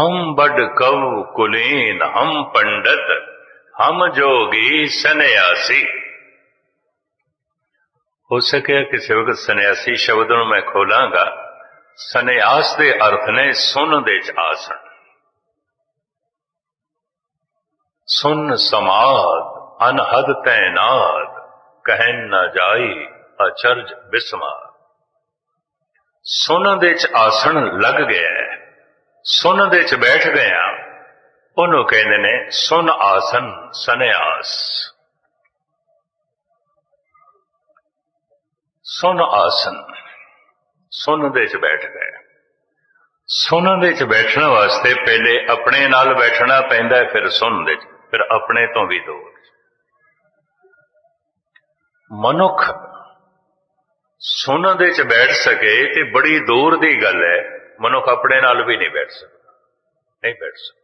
ਹਮ ਬੜ ਕਉ ਕੁਲੀਨ, ਹਮ ਪੰਡਤ, ਹਮ ਜੋਗੀ ਸੰਨਿਆਸੀ। ਹੋ ਸਕਿਆ ਕਿਸੇ ਵਕਤ ਸੰਨਿਆਸੀ ਸ਼ਬਦ ਨੂੰ ਮੈਂ ਖੋਲਾਂਗਾ, ਸੰਨਿਆਸ ਦੇ ਅਰਥ ਨੇ ਸੁਨ ਦੇ ਚ ਆਸਣ। ਸੁਨ ਸਮਾਦ, ਅਨਹਦ ਤੈਨਾਦ ਕਹਿਨ ਨਾ ਜਾਈ, ਅਚਰਜ ਬਿਸਮਾਦ। ਸੁਨ ਦੇ ਚ ਆਸਣ ਲੱਗ ਗਿਆ ਸੁਨ ਦੇ ਚ ਬੈਠ ਗਏ ਗਿਆ ਉਹਨੂੰ ਕਹਿੰਦੇ ਨੇ, ਸੁਨ ਆਸਨ, ਸੰਨਿਆਸ। ਸੁਨ ਆਸਨ, ਸੁਨ ਦੇ ਚ ਬੈਠ ਗਏ ਸੁਨ ਦੇ ਚ ਬੈਠਣ ਵਾਸਤੇ ਪਹਿਲੇ ਆਪਣੇ ਨਾਲ ਬੈਠਣਾ ਪੈਂਦਾ ਫਿਰ ਸੁਨ ਦੇ ਚ, ਫਿਰ ਆਪਣੇ ਤੋਂ ਵੀ ਦੂਰ। ਮਨੁੱਖ ਸੁਨ ਦੇ ਚ ਬੈਠ ਸਕੇ ਤੇ ਬੜੀ ਦੂਰ ਦੀ ਗੱਲ ਹੈ। ਮਨੁੱਖ ਆਪਣੇ ਨਾਲ ਵੀ ਨਹੀਂ ਬੈਠ ਸਕਦਾ। ਨਹੀਂ ਬੈਠ ਸਕਦਾ।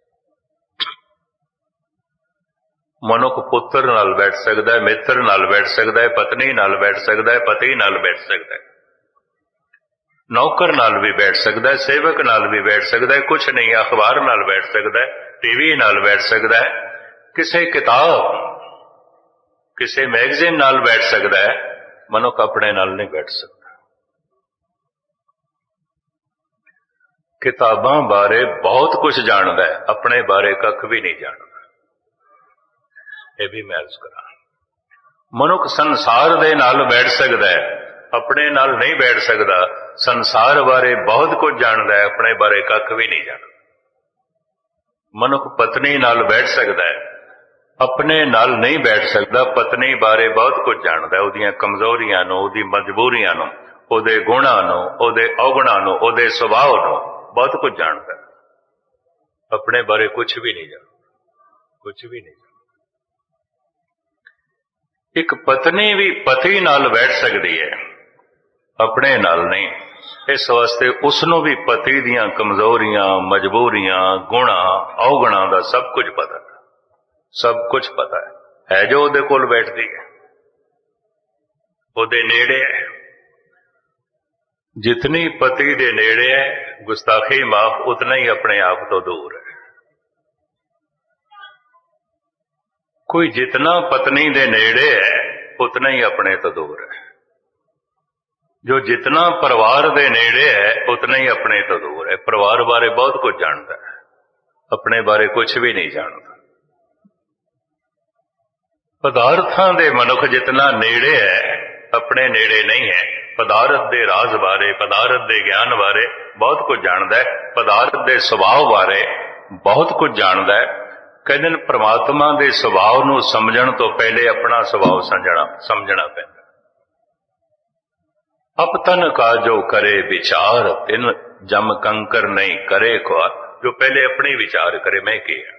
ਮਨੁੱਖ ਪੁੱਤਰ ਨਾਲ ਬੈਠ ਸਕਦਾ ਹੈ, ਮਿੱਤਰ ਨਾਲ ਬੈਠ ਸਕਦਾ ਹੈ, ਪਤਨੀ ਨਾਲ ਬੈਠ ਸਕਦਾ ਹੈ, ਪਤੀ ਨਾਲ ਬੈਠ ਸਕਦਾ ਹੈ। ਨੌਕਰ ਨਾਲ ਵੀ ਬੈਠ ਸਕਦਾ ਹੈ, ਸੇਵਕ ਨਾਲ ਵੀ ਬੈਠ ਸਕਦਾ ਹੈ ਕੁਝ ਨਹੀਂ, ਅਖਬਾਰ ਨਾਲ ਬੈਠ ਸਕਦਾ ਹੈ, ਟੀਵੀ ਨਾਲ ਬੈਠ ਸਕਦਾ ਹੈ, ਕਿਸੇ ਕਿਤਾਬ, ਕਿਸੇ ਮੈਗਜ਼ੀਨ ਨਾਲ ਬੈਠ ਸਕਦਾ ਹੈ, ਮਨੁੱਖ ਆਪਣੇ ਨਾਲ ਨਹੀਂ ਬੈਠ ਸਕਦਾ। ਕਿਤਾਬਾਂ ਬਾਰੇ ਬਹੁਤ ਕੁਝ ਜਾਣਦਾ ਹੈ, ਆਪਣੇ ਬਾਰੇ ਕੱਖ ਵੀ ਨਹੀਂ ਜਾਣਦਾ। ਇਹ ਵੀ ਮੈਂ ਅਰਜ਼ ਕਰਾਂ। ਮਨੁੱਖ ਸੰਸਾਰ ਦੇ ਨਾਲ ਬੈਠ ਸਕਦਾ ਹੈ, ਆਪਣੇ ਨਾਲ ਨਹੀਂ ਬੈਠ ਸਕਦਾ, ਸੰਸਾਰ ਬਾਰੇ ਬਹੁਤ ਕੁਝ ਜਾਣਦਾ ਹੈ, ਆਪਣੇ ਬਾਰੇ ਕੱਖ ਵੀ ਨਹੀਂ ਜਾਣਦਾ। ਮਨੁੱਖ ਪਤਨੀ ਨਾਲ ਬੈਠ ਸਕਦਾ ਹੈ, ਆਪਣੇ ਨਾਲ ਨਹੀਂ ਬੈਠ ਸਕਦਾ, ਪਤਨੀ ਬਾਰੇ ਬਹੁਤ ਕੁਝ ਜਾਣਦਾ ਉਹਦੀਆਂ ਕਮਜ਼ੋਰੀਆਂ ਨੂੰ, ਉਹਦੀ ਮਜਬੂਰੀਆਂ ਨੂੰ, ਉਹਦੇ ਗੁਣਾਂ ਨੂੰ, ਉਹਦੇ ਔਗਣਾਂ ਨੂੰ, ਉਹਦੇ ਸੁਭਾਅ ਨੂੰ। ਬਹੁਤ ਕੁਝ ਜਾਣਦਾ। ਆਪਣੇ ਬਾਰੇ ਕੁਝ ਵੀ ਨਹੀਂ ਜਾਣਦਾ। ਕੁਝ ਵੀ ਨਹੀਂ ਜਾਣਦਾ। ਇੱਕ ਪਤਨੀ ਵੀ ਪਤੀ ਨਾਲ ਬੈਠ ਸਕਦੀ ਹੈ। ਆਪਣੇ ਨਾਲ ਨਹੀਂ। ਇਸ ਵਾਸਤੇ ਉਸ ਨੂੰ ਵੀ ਪਤੀ ਦੀਆਂ ਕਮਜ਼ੋਰੀਆਂ, ਮਜਬੂਰੀਆਂ, ਗੁਣਾ, ਔਗਣਾਂ ਦਾ ਸਭ ਕੁਝ ਪਤਾ ਹੈ। ਸਭ ਕੁਝ ਪਤਾ ਹੈ। ਹੈ ਜੋ ਉਹਦੇ ਕੋਲ ਬੈਠਦੀ ਹੈ। ਉਹਦੇ ਨੇੜੇ ਹੈ। ਜਿਤਨੀ ਪਤੀ ਦੇ ਨੇੜੇ ਹੈ, ਗੁਸਤਾਖੀ ਮਾਫ ਉਤਨਾ ਹੀ ਆਪਣੇ ਆਪ ਤੋਂ ਦੂਰ ਹੈ। ਕੋਈ ਜਿਤਨਾ ਪਤਨੀ ਦੇ ਨੇੜੇ ਹੈ, ਉਤਨਾ ਹੀ ਆਪਣੇ ਤੋਂ ਦੂਰ ਹੈ। ਜੋ ਜਿਤਨਾ ਪਰਿਵਾਰ ਦੇ ਨੇੜੇ ਹੈ, ਉਤਨਾ ਹੀ ਆਪਣੇ ਤੋਂ ਦੂਰ ਹੈ। ਪਰਿਵਾਰ ਬਾਰੇ ਬਹੁਤ ਕੁਝ ਜਾਣਦਾ ਹੈ। ਆਪਣੇ ਬਾਰੇ ਕੁਝ ਵੀ ਨਹੀਂ ਜਾਣਦਾ। ਪਦਾਰਥਾਂ ਦੇ ਮਨੁੱਖ ਜਿਤਨਾ ਨੇੜੇ ਹੈ ਆਪਣੇ ਨੇੜੇ ਨਹੀਂ ਹੈ। ਪਦਾਰਥ ਦੇ ਰਾਜ਼ ਬਾਰੇ, ਪਦਾਰਥ ਦੇ ਗਿਆਨ ਬਾਰੇ ਬਹੁਤ ਕੁਝ ਜਾਣਦਾ ਹੈ। ਪਦਾਰਥ ਦੇ ਸੁਭਾਅ ਬਾਰੇ ਬਹੁਤ ਕੁਝ ਜਾਣਦਾ ਹੈ। ਕਹਿੰਦੇ ਨੇ ਪ੍ਰਮਾਤਮਾ ਦੇ ਸੁਭਾਅ ਨੂੰ ਸਮਝਣ ਤੋਂ ਪਹਿਲੇ ਆਪਣਾ ਸੁਭਾਅ ਸਮਝਣਾ ਸਮਝਣਾ ਪੈਂਦਾ ਅਪਤਨ ਕਾ ਜੋ ਕਰੇ ਵਿਚਾਰ, ਤਿਨ ਜਮ ਕੰਕਰ ਨਹੀਂ ਕਰੇ ਕੋ ਜੋ ਪਹਿਲੇ ਆਪਣੇ ਵਿਚਾਰ ਕਰੇ, ਮੈਂ ਕੀ ਹਾਂ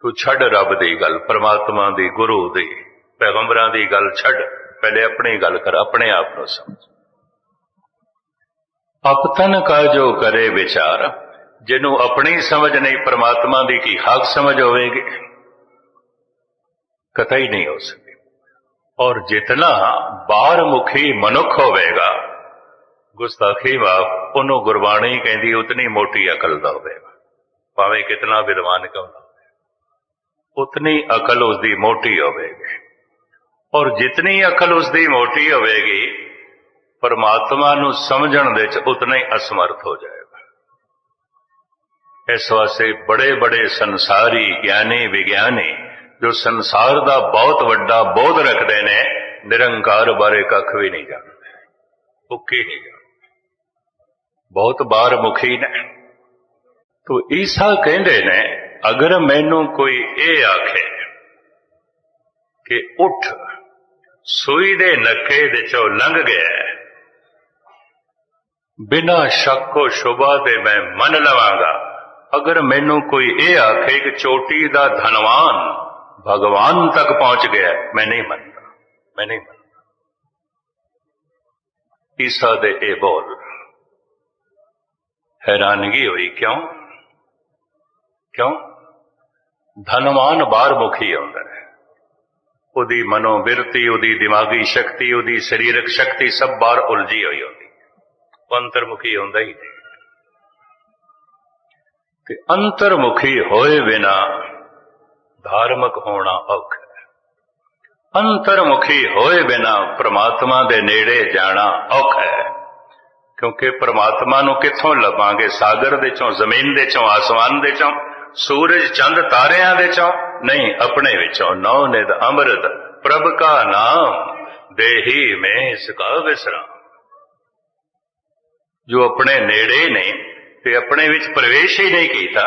ਤੂੰ ਛੱਡ ਰੱਬ ਦੀ ਗੱਲ, ਪ੍ਰਮਾਤਮਾ ਦੀ, ਗੁਰੂ ਦੀ। ਪੈਗੰਬਰਾਂ ਦੀ ਗੱਲ ਛੱਡ, ਪਹਿਲੇ ਆਪਣੀ ਗੱਲ ਕਰ, ਆਪਣੇ ਆਪ ਨੂੰ ਸਮਝ। ਅਪਤਨ ਕਾ ਜੋ ਕਰੇ ਵਿਚਾਰ, ਜਿਹਨੂੰ ਆਪਣੀ ਸਮਝ ਨਹੀਂ, ਪ੍ਰਮਾਤਮਾ ਦੀ ਕੀ ਹੱਕ ਸਮਝ ਹੋਵੇਗੀ? ਕਤਈ ਨਹੀਂ ਹੋ ਸਕਦੀ ਔਰ ਜਿਤਨਾ ਬਾਹਰ ਮੁਖੀ ਮਨੁੱਖ ਹੋਵੇਗਾ, ਗੁਸਤਾਖੀ ਵਾਪ ਉਹਨੂੰ ਗੁਰਬਾਣੀ ਕਹਿੰਦੀ, ਉਤਨੀ ਮੋਟੀ ਅਕਲ ਦਾ ਹੋਵੇਗਾ। ਭਾਵੇਂ ਕਿਤਨਾ ਵਿਦਵਾਨ ਕਿਉਂ ਉਤਨੀ ਅਕਲ ਉਸ ਦੀ ਮੋਟੀ ਹੋਵੇਗੀ। ਔਰ ਜਿਤਨੀ ਅਕਲ ਉਸ ਦੀ ਮੋਟੀ ਹੋਵੇਗੀ, ਪਰਮਾਤਮਾ ਨੂੰ ਸਮਝਣ ਦੇ ਚ ਉਤਨਾ ਹੀ ਅਸਮਰਥ ਹੋ ਜਾਏਗਾ। ਇਸ ਵਾਸਤੇ ਬੜੇ ਬੜੇ ਸੰਸਾਰੀ ਗਿਆਨੀ, ਵਿਗਿਆਨੀ, ਜੋ ਸੰਸਾਰ ਦਾ ਬਹੁਤ ਵੱਡਾ ਬੋਧ ਰੱਖਦੇ ਨੇ, ਨਿਰੰਕਾਰ ਬਾਰੇ ਕੱਖ ਵੀ ਨਹੀਂ ਜਾਣਦੇ। ਉੱਕੇ ਨਹੀਂ ਜਾਣਦੇ। ਬਹੁਤ ਬਾਰ ਮੁਖੀ ਨੇ। ਤੋ ਈਸਾ ਕਹਿੰਦੇ ਨੇ, ਅਗਰ ਮੈਨੂੰ ਕੋਈ ਇਹ ਆਖੇ ਕਿ ਉੱਠ ਸੂਈ ਦੇ ਨੱਕੇ ਦੇ ਚੋਂ ਲੰਘ ਗਿਆ ਹੈ, ਬਿਨਾਂ ਸ਼ੱਕੋ ਸ਼ੁਬਾ ਦੇ ਮੈਂ ਮੰਨ ਲਵਾਂਗਾ ਅਗਰ ਮੈਨੂੰ ਕੋਈ ਇਹ ਆਖੇ ਕਿ ਚੋਟੀ ਦਾ ਧਨਵਾਨ ਭਗਵਾਨ ਤੱਕ ਪਹੁੰਚ ਗਿਆ ਮੈਂ ਨਹੀਂ ਮੰਨਦਾ ਮੈਂ ਨਹੀਂ ਮੰਨਦਾ। ਈਸਾ ਦੇ ਇਹ ਬੋਲ ਹੈਰਾਨਗੀ ਹੋਈ ਕਿਉਂ? ਕਿਉਂ? ਧਨਵਾਨ ਬਾਹਰ ਮੁਖੀ ਆਉਂਦਾ ਹੈ। ਉਹਦੀ ਮਨੋਬਿਰਤੀ ਉਹਦੀ ਦਿਮਾਗੀ ਸ਼ਕਤੀ, ਉਹਦੀ ਸਰੀਰਕ ਸ਼ਕਤੀ ਸਭ ਬਾਹਰ ਉਲਝੀ ਹੋਈ ਹੁੰਦੀ। ਹੈ ਅੰਤਰਮੁਖੀ ਹੁੰਦਾ ਹੀ ਨਹੀਂ। ਅੰਤਰਮੁਖੀ ਹੋਏ ਬਿਨਾ ਧਾਰਮਿਕ ਹੋਣਾ ਔਖਾ ਹੈ। ਅੰਤਰਮੁਖੀ ਹੋਏ ਬਿਨਾ ਪ੍ਰਮਾਤਮਾ ਦੇ ਨੇੜੇ ਜਾਣਾ ਔਖਾ ਹੈ। ਕਿਉਂਕਿ ਪ੍ਰਮਾਤਮਾ ਨੂੰ ਕਿੱਥੋਂ ਲੱਭਾਂਗੇ? ਸਾਗਰ ਦੇ ਚੋਂ, ਜ਼ਮੀਨ ਦੇ ਚੋਂ, ਆਸਮਾਨ ਦੇ ਚੋਂ? ਸੂਰਜ ਚੰਦ ਤਾਰਿਆਂ ਦੇ ਚੋਂ ਨਹੀਂ, ਆਪਣੇ ਵਿੱਚੋਂ ਨੌ ਨਿਦ ਅੰਮ੍ਰਿਤ, ਪ੍ਰਭ ਕਾ ਨਾਮ, ਦੇਹੀ ਮੈਂ ਇਸ ਕਾ ਜੋ ਆਪਣੇ ਨੇੜੇ ਨੇ ਤੇ ਆਪਣੇ ਵਿੱਚ ਪ੍ਰਵੇਸ਼ ਹੀ ਨਹੀਂ ਕੀਤਾ,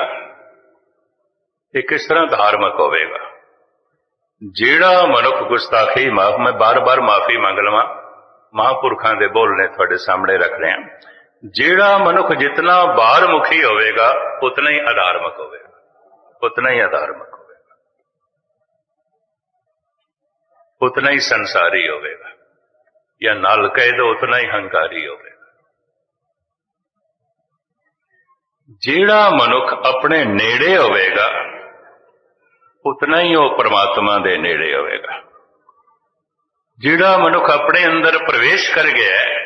ਇਹ ਕਿਸ ਤਰ੍ਹਾਂ ਧਾਰਮਿਕ ਹੋਵੇਗਾ? ਜਿਹੜਾ ਮਨੁੱਖ ਗੁਸਤਾਖੀ, ਮਾਫ, ਮੈਂ ਬਾਰ-ਬਾਰ ਮਾਫੀ ਮੰਗ ਲਵਾਂ, ਮਹਾਂਪੁਰਖਾਂ ਦੇ ਬੋਲਨੇ ਤੁਹਾਡੇ ਸਾਹਮਣੇ ਰੱਖ ਰਿਹਾ ਜਿਹੜਾ ਮਨੁੱਖ ਜਿਤਨਾ ਬਾਹਰਮੁਖੀ ਹੋਵੇਗਾ, ਉਤਨਾ ਹੀ ਅਧਾਰਮਿਕ ਹੋਵੇਗਾ। ਉਤਨਾ ਹੀ ਅਧਾਰਮਿਕ ਹੋਵੇਗਾ। ਉਤਨਾ ਹੀ ਸੰਸਾਰੀ ਹੋਵੇਗਾ। ਜਾਂ ਨਾਲ ਕਹਿ ਦੋ, ਉਤਨਾ ਹੀ ਹੰਕਾਰੀ ਹੋਵੇਗਾ। ਜਿਹੜਾ ਮਨੁੱਖ ਆਪਣੇ ਨੇੜੇ ਹੋਵੇਗਾ, ਉਤਨਾ ਹੀ ਉਹ ਪ੍ਰਮਾਤਮਾ ਦੇ ਨੇੜੇ ਹੋਵੇਗਾ। ਜਿਹੜਾ ਮਨੁੱਖ ਆਪਣੇ ਅੰਦਰ ਪ੍ਰਵੇਸ਼ ਕਰ ਗਿਆ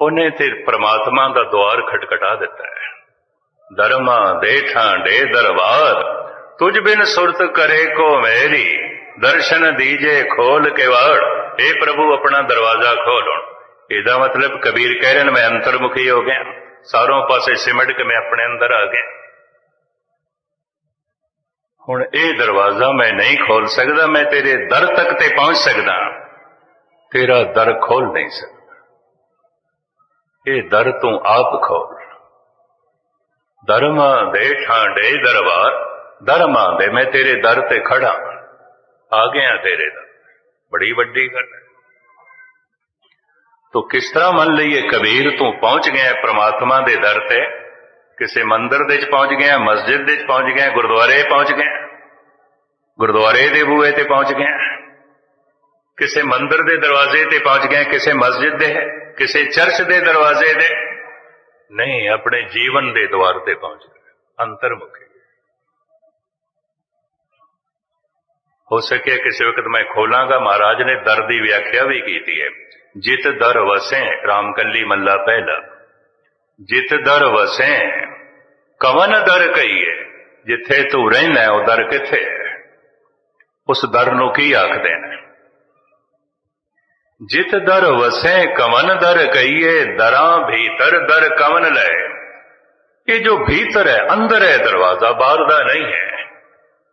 ਉਹਨੇ ਤੇ ਪ੍ਰਮਾਤਮਾ ਦਾ ਦਵਾਰ ਖਟਖਟਾ ਦਿੱਤਾ ਹੈ। ਧਰਮਾ ਦੇ ਠਾਂਡੇ ਦਰਬਾਰ ਤੁਝ ਬਿਨ ਸੁਰਤ ਕਰੇ ਕੋ ਮੇਰੀ ਦਰਸ਼ਨ ਦੀਜੇ ਖੋਲ ਕੇ ਵਾੜ। ਏ ਪ੍ਰਭੂ, ਆਪਣਾ ਦਰਵਾਜ਼ਾ ਖੋਲਣ ਇਹਦਾ ਮਤਲਬ ਕਬੀਰ ਕਹਿ ਰਹੇ ਨੇ, ਮੈਂ ਅੰਤਰਮੁਖੀ ਹੋ ਗਿਆ। ਸਾਰੋਂ ਪਾਸੇ ਸਿਮਟ ਕੇ ਮੈਂ ਆਪਣੇ ਅੰਦਰ ਆ ਗਿਆ। ਹੁਣ ਇਹ ਦਰਵਾਜ਼ਾ ਮੈਂ ਨਹੀਂ ਖੋਲ ਸਕਦਾ, ਮੈਂ ਤੇਰੇ ਦਰ ਤੱਕ ਤੇ ਪਹੁੰਚ ਸਕਦਾ। ਤੇਰਾ ਦਰ ਖੋਲ ਨਹੀਂ ਸਕਦਾ। ਇਹ ਦਰ ਤੂੰ ਆਪ ਖੋਲ। ਧਰਮਾਂ ਦੇ ਠਾਂਡੇ ਦਰਬਾਰ ਧਰਮਾਂ ਦੇ ਮੈਂ ਤੇਰੇ ਦਰ ਤੇ ਖੜਾ ਆ ਗਿਆ ਤੇਰੇ ਦਰ ਬੜੀ ਵੱਡੀ ਗੱਲ ਹੈ ਤੋ ਕਿਸ ਤਰ੍ਹਾਂ ਮੰਨ ਲਈਏ ਕਬੀਰ ਤੂੰ ਪਹੁੰਚ ਗਿਆ ਪ੍ਰਮਾਤਮਾ ਦੇ ਦਰ ਤੇ ਕਿਸੇ ਮੰਦਿਰ ਦੇ ਵਿੱਚ ਪਹੁੰਚ ਗਿਆ ਮਸਜਿਦ ਦੇ ਵਿੱਚ ਪਹੁੰਚ ਗਿਆ ਗੁਰਦੁਆਰੇ ਪਹੁੰਚ ਗਿਆ ਗੁਰਦੁਆਰੇ ਦੇ ਬੂਹੇ ਤੇ ਪਹੁੰਚ ਗਿਆ ਕਿਸੇ ਮੰਦਿਰ ਦੇ ਦਰਵਾਜ਼ੇ ਤੇ ਪਹੁੰਚ ਗਿਆ ਕਿਸੇ ਮਸਜਿਦ ਦੇ ਕਿਸੇ ਚਰਚ ਦੇ ਦਰਵਾਜ਼ੇ ਦੇ ਨਹੀਂ, ਆਪਣੇ ਜੀਵਨ ਦੇ ਦਵਾਰ ਤੇ ਪਹੁੰਚ ਗਿਆ ਅੰਤਰਮੁਖੀ। ਹੋ ਸਕੇ ਕਿਸੇ ਵਕਤ ਮੈਂ ਖੋਲਾਂਗਾ। ਮਹਾਰਾਜ ਨੇ ਦਰ ਦੀ ਵਿਆਖਿਆ ਵੀ ਕੀਤੀ ਹੈ। ਜਿਤ ਦਰ ਵਸੈ ਰਾਮ ਕੱਲੀ ਮੱਲਾ ਪਹਿਲਾ। ਜਿਤ ਦਰ ਵਸੈ, ਕਵਨ ਦਰ ਕਹੀਏ। ਜਿੱਥੇ ਤੂੰ ਰਹਿਣਾ ਉਹ ਦਰ ਕਿੱਥੇ ਹੈ? ਉਸ ਦਰ ਨੂੰ ਕੀ ਆਖਦੇ ਨੇ? जित दर वसे कमन दर कहिए, दरा भीतर दर कमन लय। ये जो भीतर है, अंदर है, दरवाज़ा बारदा नहीं है।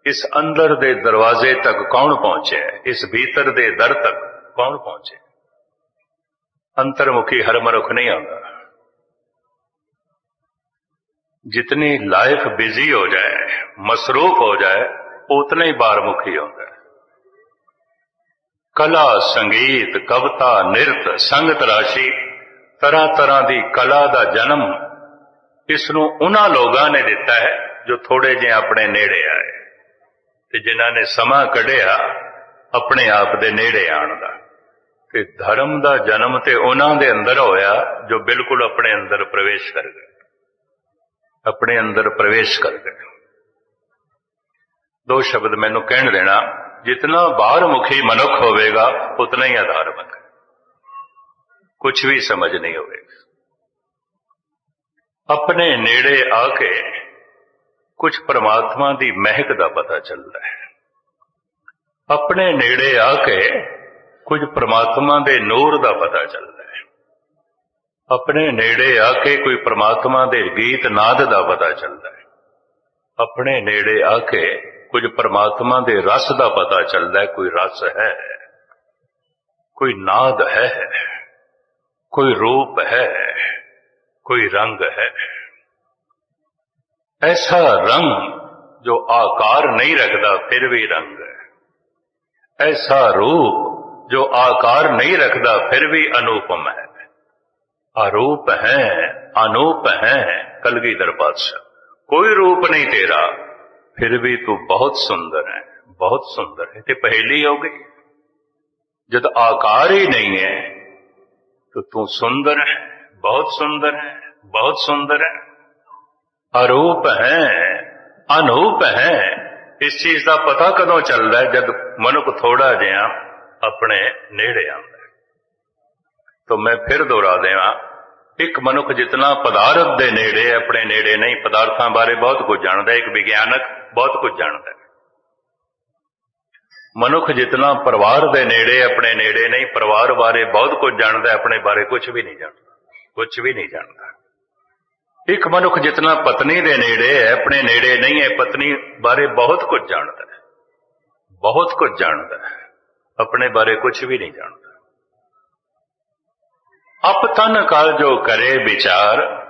इस अंदर दे दरवाजे तक कौन पहुँचे? इस भीतर दे दर तक कौन पहुँचे? अंतर्मुखी हर मरुख नहीं आगा जितनी लाइफ बिज़ी हो जाए, मसरूफ हो जाए, उतने ही बारमुखी होगा। ਕਲਾ, ਸੰਗੀਤ, ਕਵਿਤਾ, ਨਿਰਤ, ਸੰਗਤ ਰਾਸ਼ੀ ਤਰ੍ਹਾਂ ਤਰ੍ਹਾਂ ਦੀ ਕਲਾ ਦਾ ਜਨਮ ਇਸ ਨੂੰ ਉਹਨਾਂ ਲੋਕਾਂ ਨੇ ਦਿੱਤਾ ਹੈ ਜੋ ਥੋੜੇ ਜਿਹੇ ਆਪਣੇ ਨੇੜੇ ਆਏ ਤੇ ਜਿਨ੍ਹਾਂ ਨੇ ਸਮਾਂ ਕੱਢਿਆ ਆਪਣੇ ਆਪ ਦੇ ਨੇੜੇ ਆਉਣ ਦਾ। ਤੇ ਧਰਮ ਦਾ ਜਨਮ ਤੇ ਉਹਨਾਂ ਦੇ ਅੰਦਰ ਹੋਇਆ ਜੋ ਬਿਲਕੁਲ ਆਪਣੇ ਅੰਦਰ ਪ੍ਰਵੇਸ਼ ਕਰ ਗਏ। ਆਪਣੇ ਅੰਦਰ ਪ੍ਰਵੇਸ਼ ਕਰ ਗਏ। ਦੋ ਸ਼ਬਦ ਮੈਨੂੰ ਕਹਿਣ ਦੇਣਾ। ਜਿਤਨਾ ਬਾਹਰ ਮੁਖੀ ਮਨੁੱਖ ਹੋਵੇਗਾ ਉਤਨਾ ਹੀ ਆਧਾਰਮਿਕ ਕੁਝ ਵੀ ਸਮਝ ਨਹੀਂ ਹੋਵੇਗਾ ਆਪਣੇ ਨੇੜੇ ਆ ਕੇ ਕੁਝ ਪ੍ਰਮਾਤਮਾ ਦੀ ਮਹਿਕ ਦਾ ਪਤਾ ਚੱਲਦਾ ਹੈ ਆਪਣੇ ਨੇੜੇ ਆ ਕੇ ਕੁਝ ਪ੍ਰਮਾਤਮਾ ਦੇ ਨੂਰ ਦਾ ਪਤਾ ਚੱਲਦਾ ਹੈ ਆਪਣੇ ਨੇੜੇ ਆ ਕੇ ਕੋਈ ਪਰਮਾਤਮਾ ਦੇ ਗੀਤ ਨਾਦ ਦਾ ਪਤਾ ਚੱਲਦਾ ਹੈ ਆਪਣੇ ਨੇੜੇ ਆ ਕੇ ਕੁਝ ਪਰਮਾਤਮਾ ਦੇ ਰਸ ਦਾ ਪਤਾ ਚੱਲਦਾ ਕੋਈ ਰਸ ਹੈ, ਕੋਈ ਨਾਦ ਹੈ, ਕੋਈ ਰੂਪ ਹੈ, ਕੋਈ ਰੰਗ ਹੈ। ਐਸਾ ਰੰਗ ਜੋ ਆਕਾਰ ਨਹੀਂ ਰੱਖਦਾ, ਫਿਰ ਵੀ ਰੰਗ ਹੈ। ਐਸਾ ਰੂਪ ਜੋ ਆਕਾਰ ਨਹੀਂ ਰੱਖਦਾ, ਫਿਰ ਵੀ ਅਨੂਪਮ ਹੈ। ਆਰੂਪ ਹੈ, ਅਨੂਪ ਹੈ, ਕਲਗੀਧਰ ਪਾਤਸ਼ਾਹ। ਕੋਈ ਰੂਪ ਨਹੀਂ ਤੇਰਾ। ਫਿਰ ਵੀ ਤੂੰ ਬਹੁਤ ਸੁੰਦਰ ਹੈ ਬਹੁਤ ਸੁੰਦਰ ਹੈ ਤੇ ਪਹਿਲੀ ਹੋ ਗਈ ਜਦ ਆਕਾਰ ਹੀ ਨਹੀਂ ਹੈ तो तू सुंदर है बहुत सुंदर है बहुत सुंदर है ਅਰੂਪ ਹੈ ਅਨੂਪ ਹੈ ਇਸ ਚੀਜ਼ ਦਾ ਪਤਾ ਕਦੋਂ ਚੱਲਦਾ ਹੈ ਜਦ ਮਨੁੱਖ ਥੋੜਾ ਜਿਹਾ ਆਪਣੇ ਨੇੜੇ ਆਉਂਦਾ ਹੈ ਤਾਂ ਮੈਂ ਫਿਰ ਦੁਹਰਾ ਦੇਵਾਂ ਇੱਕ ਮਨੁੱਖ ਜਿਤਨਾ ਪਦਾਰਥ ਦੇ ਨੇੜੇ ਹੈ, ਆਪਣੇ ਨੇੜੇ ਨਹੀਂ ਪਦਾਰਥਾਂ ਬਾਰੇ ਬਹੁਤ ਕੁਝ ਜਾਣਦਾ ਹੈ ਇੱਕ ਵਿਗਿਆਨਕ ਬਹੁਤ ਕੁਝ ਜਾਣਦਾ ਹੈ। ਮਨੁੱਖ ਜਿਤਨਾ ਪਰਿਵਾਰ ਦੇ ਨੇੜੇ, ਆਪਣੇ ਨੇੜੇ ਨਹੀਂ, ਪਰਿਵਾਰ ਬਾਰੇ ਬਹੁਤ ਕੁਝ ਜਾਣਦਾ ਆਪਣੇ ਬਾਰੇ ਕੁਝ ਵੀ ਨਹੀਂ ਜਾਣਦਾ, ਕੁਝ ਵੀ ਨਹੀਂ ਜਾਣਦਾ। ਇੱਕ ਮਨੁੱਖ ਜਿਤਨਾ ਪਤਨੀ ਦੇ ਨੇੜੇ ਹੈ, ਆਪਣੇ ਨੇੜੇ ਨਹੀਂ ਹੈ, ਪਤਨੀ ਬਾਰੇ ਬਹੁਤ ਕੁਝ ਜਾਣਦਾ ਹੈ। ਬਹੁਤ ਕੁਝ ਜਾਣਦਾ ਹੈ, ਆਪਣੇ ਬਾਰੇ ਕੁਝ ਵੀ ਨਹੀਂ ਜਾਣਦਾ। ਅਪ ਤਨ ਕਾਲ ਜੋ ਕਰੇ ਵਿਚਾਰ,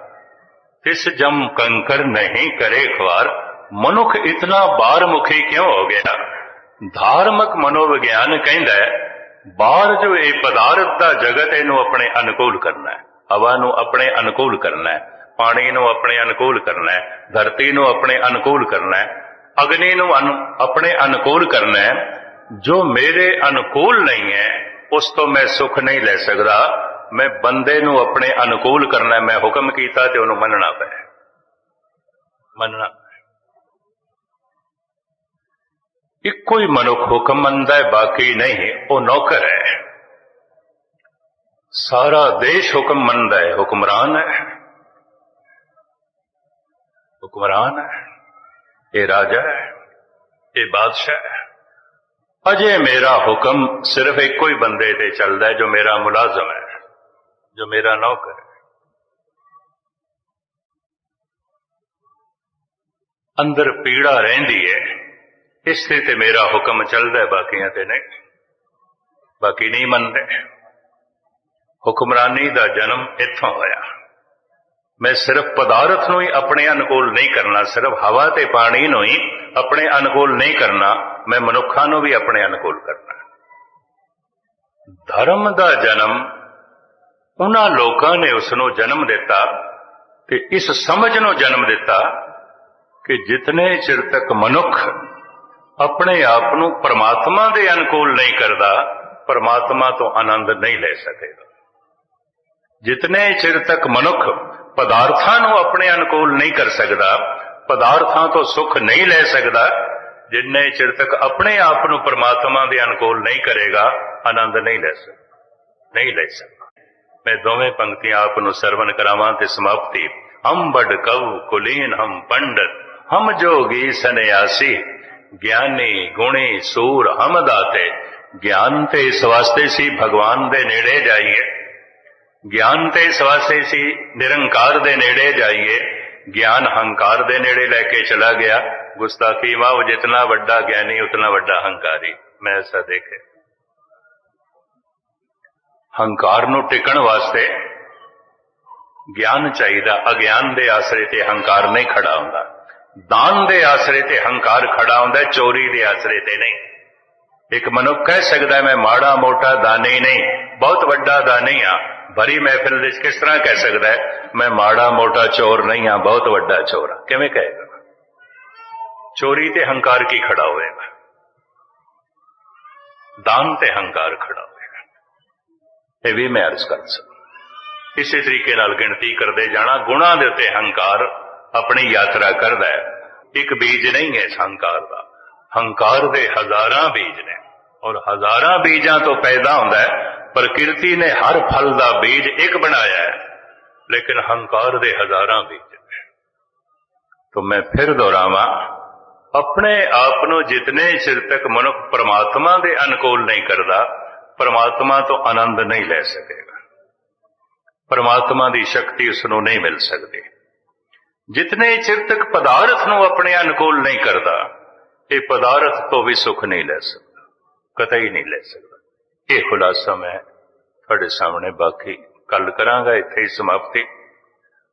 ਤਿਸ ਜਮ ਕੰਕਰ ਨਹੀਂ ਕਰੇ ਖਵਾਰ ਮਨੁੱਖ ਇਤਨਾ ਬਾਹਰਮੁਖੀ ਕਿਉਂ ਹੋ ਗਿਆ? ਧਾਰਮਿਕ ਮਨੋਵਿਗਿਆਨ ਕਹਿੰਦਾ ਹੈ, ਬਾਹਰ ਜੋ ਇਹ ਪਦਾਰਥ ਦਾ ਜਗਤ ਇਹਨੂੰ ਆਪਣੇ ਅਨੁਕੂਲ ਕਰਨਾ ਹੈ। ਹਵਾ ਨੂੰ ਆਪਣੇ ਅਨੁਕੂਲ ਕਰਨਾ ਹੈ, ਪਾਣੀ ਨੂੰ ਆਪਣੇ ਅਨੁਕੂਲ ਕਰਨਾ ਹੈ, ਧਰਤੀ ਨੂੰ ਆਪਣੇ ਅਨੁਕੂਲ ਕਰਨਾ ਹੈ, ਅਗਨੀ ਨੂੰ ਅਨੁ- ਆਪਣੇ ਅਨੁਕੂਲ ਕਰਨਾ ਹੈ। ਜੋ ਮੇਰੇ ਅਨੁਕੂਲ ਨਹੀਂ ਹੈ, ਉਸ ਤੋਂ ਮੈਂ ਸੁੱਖ ਨਹੀਂ ਲੈ ਸਕਦਾ। ਮੈਂ ਬੰਦੇ ਨੂੰ ਆਪਣੇ ਅਨੁਕੂਲ ਕਰਨਾ ਮੈਂ ਹੁਕਮ ਕੀਤਾ ਤੇ ਉਹਨੂੰ ਮੰਨਣਾ ਪਏ ਮੰਨਣਾ ਇੱਕੋ ਹੀ ਮਨੁੱਖ ਹੁਕਮ ਮੰਨਦਾ ਹੈ, ਬਾਕੀ ਨਹੀਂ, ਉਹ ਨੌਕਰ ਹੈ। ਸਾਰਾ ਦੇਸ਼ ਹੁਕਮ ਮੰਨਦਾ ਹੈ, ਹੁਕਮਰਾਨ ਹੈ। ਹੁਕਮਰਾਨ ਹੈ, ਇਹ ਰਾਜਾ ਹੈ, ਇਹ ਬਾਦਸ਼ਾਹ ਹੈ। ਅਜੇ ਮੇਰਾ ਹੁਕਮ ਸਿਰਫ ਇੱਕੋ ਹੀ ਬੰਦੇ ਤੇ ਚੱਲਦਾ ਹੈ, ਜੋ ਮੇਰਾ ਮੁਲਾਜ਼ਮ ਹੈ, ਜੋ ਮੇਰਾ ਨੌਕਰ ਹੈ। ਅੰਦਰ ਪੀੜਾ ਰਹਿੰਦੀ ਹੈ ਇਸ ਤੇ ਤੇ ਮੇਰਾ ਹੁਕਮ ਚੱਲਦਾ ਬਾਕੀਆਂ ਤੇ ਨਹੀਂ। ਬਾਕੀ ਨਹੀਂ ਮੰਨਦੇ। ਹੁਕਮਰਾਨੀ ਦਾ ਜਨਮ ਇੱਥੋਂ ਹੋਇਆ। ਮੈਂ ਸਿਰਫ ਪਦਾਰਥ ਨੂੰ ਹੀ ਆਪਣੇ ਅਨੁਕੂਲ ਨਹੀਂ ਕਰਨਾ, ਸਿਰਫ ਹਵਾ ਤੇ ਪਾਣੀ ਨੂੰ ਹੀ ਆਪਣੇ ਅਨੁਕੂਲ ਨਹੀਂ ਕਰਨਾ, ਮੈਂ ਮਨੁੱਖਾਂ ਨੂੰ ਵੀ ਆਪਣੇ ਅਨੁਕੂਲ ਕਰਨਾ। ਧਰਮ ਦਾ ਜਨਮ, ਉਹਨਾਂ ਲੋਕਾਂ ਨੇ ਉਸ ਨੂੰ ਜਨਮ ਦਿੱਤਾ ਤੇ ਇਸ ਸਮਝ ਨੂੰ ਜਨਮ ਦਿੱਤਾ ਕਿ ਜਿਤਨੇ ਚਿਰ ਤੱਕ ਮਨੁੱਖ ਆਪਣੇ ਆਪ ਨੂੰ ਪਰਮਾਤਮਾ ਦੇ ਅਨੁਕੂਲ ਨਹੀਂ ਕਰਦਾ, ਪਰਮਾਤਮਾ ਤੋਂ ਆਨੰਦ ਨਹੀਂ ਲੈ ਸਕੇਗਾ। ਜਿਤਨੇ ਚਿਰ ਤੱਕ ਮਨੁੱਖ ਪਦਾਰਥਾਂ ਨੂੰ ਆਪਣੇ ਅਨੁਕੂਲ ਨਹੀਂ ਕਰ ਸਕਦਾ, ਪਦਾਰਥਾਂ ਤੋਂ ਸੁੱਖ ਨਹੀਂ ਲੈ ਸਕਦਾ, ਜਿੰਨੇ ਚਿਰ ਤੱਕ ਆਪਣੇ ਆਪ ਨੂੰ ਪਰਮਾਤਮਾ ਦੇ ਅਨੁਕੂਲ ਨਹੀਂ ਕਰੇਗਾ, ਆਨੰਦ ਨਹੀਂ ਲੈ ਸਕਦਾ। ਨਹੀਂ ਲੈ ਸਕਦਾ। ਮੈਂ ਦੋਵੇਂ ਪੰਕਤੀਆਂ ਆਪ ਨੂੰ ਸਰਵਨ ਕਰਾਵਾਂ ਤੇ ਸਮਾਪਤੀ। ਹਮ ਬੜ ਕਵ ਕੁਲੀਨ ਹਮ ਪੰਡਤ ਹਮ ਜੋਗੀ ਸੰਨਿਆਸੀ। ਗਿਆਨੀ, ਗੁਣੀ, ਸੂਰ ਹਮ ਦਾਤੇ ਗਿਆਨ ਤੇ ਇਸ ਵਾਸਤੇ ਸੀ ਭਗਵਾਨ ਦੇ ਨੇੜੇ ਜਾਈਏ। ਗਿਆਨ ਤੇ ਇਸ ਵਾਸਤੇ ਸੀ ਨਿਰੰਕਾਰ ਦੇ ਨੇੜੇ ਜਾਈਏ। ਗਿਆਨ ਹੰਕਾਰ ਦੇ ਨੇੜੇ ਲੈ ਕੇ ਚਲਾ ਗਿਆ। ਗੁਸਤਾਖੀ ਮਾਹ ਜਿਤਨਾ ਵੱਡਾ ਗਿਆਨੀ, ਉਤਨਾ ਵੱਡਾ ਹੰਕਾਰੀ। ਮੈਂ ਐਸਾ ਦੇਖੇ ਹੰਕਾਰ ਨੂੰ ਟਿਕਣ ਵਾਸਤੇ ਗਿਆਨ ਚਾਹੀਦਾ। ਅਗਿਆਨ ਦੇ ਆਸਰੇ ਤੇ ਹੰਕਾਰ ਨਹੀਂ ਖੜਾ ਹੁੰਦਾ। ਦਾਨ ਦੇ ਆਸਰੇ ਤੇ ਹੰਕਾਰ ਖੜਾ ਹੁੰਦਾ ਚੋਰੀ ਦੇ ਆਸਰੇ ਤੇ ਨਹੀਂ ਇੱਕ ਮਨੁੱਖ ਕਹਿ ਸਕਦਾ ਮੈਂ ਮਾੜਾ ਮੋਟਾ ਦਾਨੀ ਨਹੀਂ ਬਹੁਤ ਵੱਡਾ ਦਾਨੀ ਆ ਭਰੀ ਮਹਿਫਿਲ ਵਿੱਚ ਕਿਸ ਤਰ੍ਹਾਂ ਕਹਿ ਸਕਦਾ ਮੈਂ ਮਾੜਾ ਮੋਟਾ ਚੋਰ ਨਹੀਂ ਆ ਬਹੁਤ ਵੱਡਾ ਚੋਰ ਆ ਕਿਵੇਂ ਕਹੇਗਾ ਚੋਰੀ ਤੇ ਹੰਕਾਰ ਕੀ ਖੜਾ ਹੋਏਗਾ ਦਾਨ ਤੇ ਹੰਕਾਰ ਖੜਾ ਹੋਏਗਾ ਇਹ ਵੀ ਮੈਂ ਅਰਜ਼ ਕਰ ਸਕਦਾ ਇਸੇ ਤਰੀਕੇ ਨਾਲ ਗਿਣਤੀ ਕਰਦੇ ਜਾਣਾ ਗੁਣਾ ਦੇ ਉੱਤੇ ਹੰਕਾਰ ਆਪਣੀ ਯਾਤਰਾ ਕਰਦਾ ਹੈ। ਇੱਕ ਬੀਜ ਨਹੀਂ ਹੈ ਇਸ ਹੰਕਾਰ ਦਾ। ਹੰਕਾਰ ਦੇ ਹਜ਼ਾਰਾਂ ਬੀਜ ਨੇ। ਔਰ ਹਜ਼ਾਰਾਂ ਬੀਜਾਂ ਤੋਂ ਪੈਦਾ ਹੁੰਦਾ ਹੈ। ਪ੍ਰਕਿਰਤੀ ਨੇ ਹਰ ਫਲ ਦਾ ਬੀਜ ਇੱਕ ਬਣਾਇਆ ਹੈ। ਲੇਕਿਨ ਹੰਕਾਰ ਦੇ ਹਜ਼ਾਰਾਂ ਬੀਜ ਨੇ। ਤਾਂ ਮੈਂ ਫਿਰ ਦੁਹਰਾਵਾਂ, ਆਪਣੇ ਆਪ ਨੂੰ ਜਿਤਨੇ ਚਿਰ ਤੱਕ ਮਨੁੱਖ ਪਰਮਾਤਮਾ ਦੇ ਅਨੁਕੂਲ ਨਹੀਂ ਕਰਦਾ, ਪ੍ਰਮਾਤਮਾ ਤੋਂ ਆਨੰਦ ਨਹੀਂ ਲੈ ਸਕੇਗਾ। ਪਰਮਾਤਮਾ ਦੀ ਸ਼ਕਤੀ ਉਸ ਨੂੰ ਨਹੀਂ ਮਿਲ ਸਕਦੀ। ਜਿਤਨੇ ਚਿਰ ਤੱਕ ਪਦਾਰਥ ਨੂੰ ਆਪਣੇ ਅਨੁਕੂਲ ਨਹੀਂ ਕਰਦਾ, ਇਹ ਪਦਾਰਥ ਤੋਂ ਵੀ ਸੁੱਖ ਨਹੀਂ ਲੈ ਸਕਦਾ, ਕਤਈ ਨਹੀਂ ਲੈ ਸਕਦਾ। ਇਹ ਖੁਲਾਸਾ ਮੈਂ ਤੁਹਾਡੇ ਸਾਹਮਣੇ ਬਾਕੀ ਕੱਲ ਕਰਾਂਗਾ, ਇੱਥੇ ਹੀ ਸਮਾਪਤੀ।